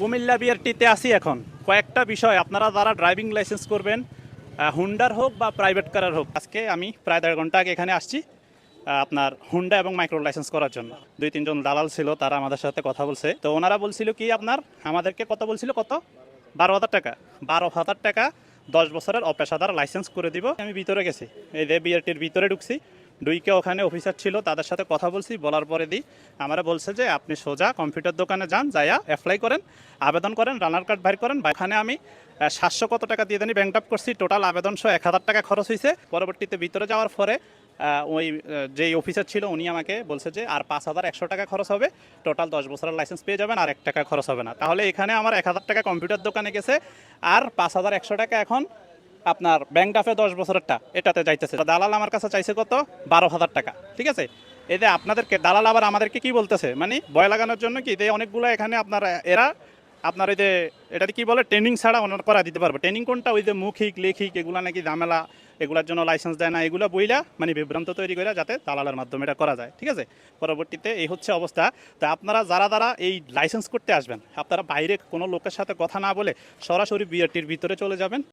কুমিল্লা বিআরটিতে আসি এখন। কয়েকটা বিষয়, আপনারা যারা ড্রাইভিং লাইসেন্স করবেন হুন্ডার হোক বা প্রাইভেট কারের হোক, আজকে আমি প্রায় দেড় ঘণ্টা আগে এখানে আসছি আপনার হুন্ডা এবং মাইক্রো লাইসেন্স করার জন্য। দুই, তিনজন দালাল ছিল, তারা আমাদের সাথে কথা বলছে। তো ওনারা বলছিল কি, আপনার আমাদেরকে কত বলছিল, কত? বারো হাজার টাকা। বারো হাজার টাকা দশ বছরের অপেশাদার লাইসেন্স করে দিব। আমি ভিতরে গেছি, এই যে বিআরটির ভিতরে ঢুকছি। দুইকে ওখানে অফিসার ছিল, তাদের সাথে কথা বলছি, বলার পরে দিই আমরা বলছে যে, আপনি সোজা কম্পিউটার দোকানে যান, যাইয়া অ্যাপ্লাই করেন, আবেদন করেন রানার কার্ড বাইর করেন, বা এখানে আমি সাতশো কত টাকা দিয়ে দেনি ব্যাংক করছি টোটাল আবেদন সহ এক হাজার টাকা খরচ হয়েছে পরবর্তীতে ভিতরে যাওয়ার পরে ওই যেই অফিসার ছিল, উনি আমাকে বলছে যে, আর পাঁচ হাজার একশো টাকা খরচ হবে টোটাল দশ বছরের লাইসেন্স পেয়ে যাবেন, আর এক টাকা খরচ হবে না। তাহলে এখানে আমার এক হাজার টাকা কম্পিউটার দোকানে গেছে, আর পাঁচ হাজার একশো টাকা এখন আপনার ব্যাংক ডাফে দশ বছরেরটা, এটাতে যাইতেছে। দালাল আমার কাছে চাইছে কত? বারো হাজার টাকা, ঠিক আছে? এতে আপনাদেরকে, দালাল আবার আমাদেরকে কি বলতেছে? মানে ভয় লাগানোর জন্য কি অনেকগুলো এখানে আপনার, এরা আপনার ওই যে, এটাতে কি বলে ট্রেনিং ছাড়া অনার করা দিতে পারবে। ট্রেনিং কোনটা? ওই যে মৌখিক, লেখিক, এগুলা নাকি ঝামেলা, এগুলোর জন্য লাইসেন্স দেয় না, এগুলো বইলা মানে বিভ্রান্ত তৈরি করে যাতে দালালের মাধ্যমে এটা করা যায়, ঠিক আছে? পরবর্তীতে এই হচ্ছে অবস্থা। তো আপনারা যারা যারা এই লাইসেন্স করতে আসবেন, আপনারা বাইরে কোনো লোকের সাথে কথা না বলে সরাসরি বিআরটির ভিতরে চলে যাবেন।